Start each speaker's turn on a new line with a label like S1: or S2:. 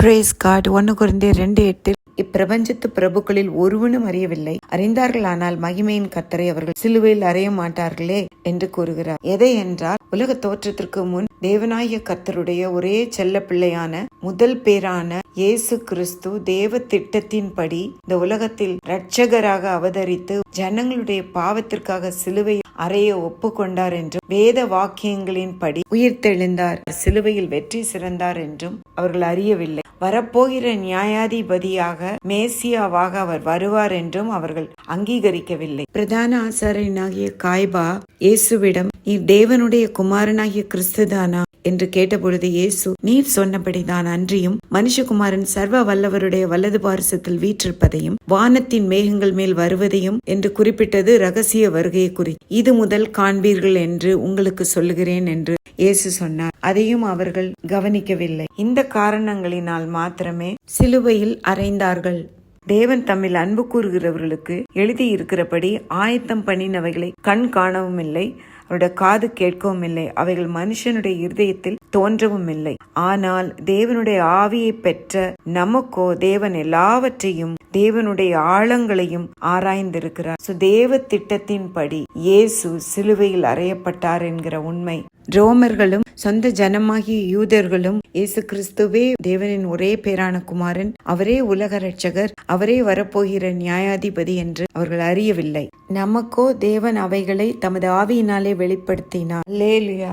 S1: Brace God ஒன்னு குறைந்தே ரெண்டு எட்டில் இப்பிரபஞ்சத்து பிரபுக்களில் ஒருவனும் அறியவில்லை. அறிந்தார்களானால் மகிமையின் கத்தரை அவர்கள் சிலுவையில் அறைய மாட்டார்களே என்று கூறுகிறார். எதை என்றால் உலக தோற்றத்திற்கு முன் தேவநாயக கர்த்தருடைய ஒரே செல்ல பிள்ளையான முதல் பேரான இயேசு கிறிஸ்து தேவ திட்டத்தின்படி இந்த உலகத்தில் இரட்சகராக அவதரித்து ஜனங்களுடைய பாவத்திற்காக சிலுவை அறைய ஒப்புக்கொண்டார் என்றும் வேத வாக்கியங்களின்படி உயிர்த்தெழுந்தார். சிலுவையில் வெற்றி சிறந்தார் என்றும் அவர்கள் அறியவில்லை. வரப்போகிற நியாயாதிபதியாக மேசியாவாக அவர் வருவார் என்றும் அவர்கள் அங்கீகரிக்கவில்லை. பிரதான ஆசாரியனாகிய காய்பா இயேசுவிடம் நீ தேவனுடைய குமாரனாகிய கிறிஸ்துதானா? என்று கேட்டபொழுது இயேசு நீர் சொன்னபடிதான் அன்றியும் மனுஷகுமாரன் சர்வ வல்லவருடைய வலது பாரசத்தில் வீற்றிருப்பதையும் வானத்தின் மேகங்கள் மேல் வருவதையும் என்று குறிப்பிட்டது ரகசிய வருகையை குறி இது முதல் காண்பீர்கள் என்று உங்களுக்கு சொல்லுகிறேன் என்று இயேசு சொன்னார். அதையும் அவர்கள் கவனிக்கவில்லை. இந்த காரணங்களினால் மாத்திரமே சிலுவையில் அறைந்தார்கள். தேவன் தம்மில் அன்பு கூறுகிறவர்களுக்கு எழுதியிருக்கிறபடி ஆயத்தம் பண்ணினவைகளை கண் காணவும் இல்லை அவருடைய காது கேட்கவும் இல்லை அவைகள் மனுஷனுடைய இருதயத்தில் தோன்றவும் இல்லை ஆனால் தேவனுடைய ஆவியை பெற்ற நமக்கோ தேவன் எல்லாவற்றையும் தேவனுடைய ஆழங்களையும் ஆராய்ந்திருக்கிறார். சோ தேவ திட்டத்தின்படி இயேசு சிலுவையில் அறையப்பட்டார் என்கிற உண்மை ரோமர்களும் சொந்த ஜனமாகிய யூதர்களும் இயேசு கிறிஸ்துவே தேவனின் ஒரே பேரான குமாரன் அவரே உலக ரட்சகர் அவரே வரப்போகிற நியாயாதிபதி என்று அவர்கள் அறியவில்லை. நமக்கோ தேவன் அவைகளை தமது ஆவியினாலே வெளிப்படுத்தினார். லேலுயா